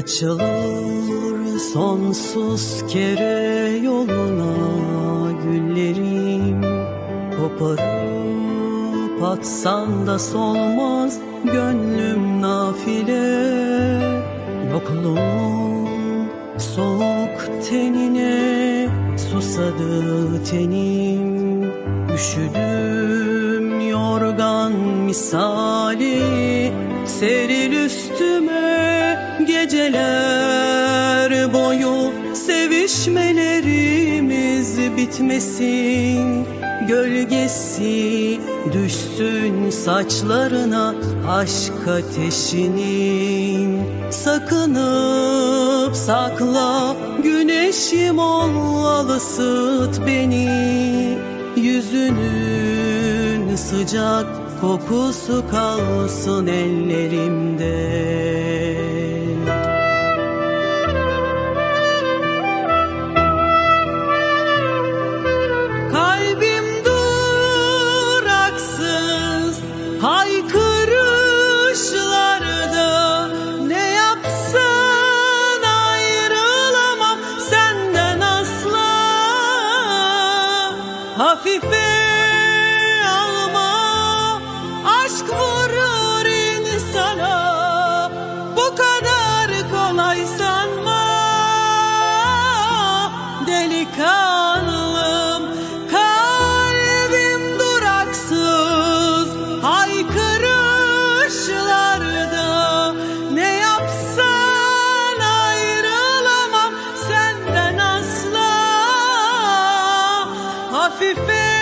Açılır sonsuz kere yoluna güllerim. Koparıp atsan da solmaz gönlüm nafile. Yokluğun soğuk tenine susadı tenim. Üşüdüm misali Seril üstüme geceler boyu Sevişmelerimiz bitmesin. Gölgesi düşsün saçlarına aşk ateşinin. Sakınıp sakla güneşim ol ısıt beni. Yüzünün sıcak kokusu kalsın ellerimde. Kalbim duraksız haykırışlarda. Ne yapsan ayrılamam senden asla. Hafife delikanlım Kalbim duraksız haykırışlarda Ne yapsan ayrılamam senden asla. Hafife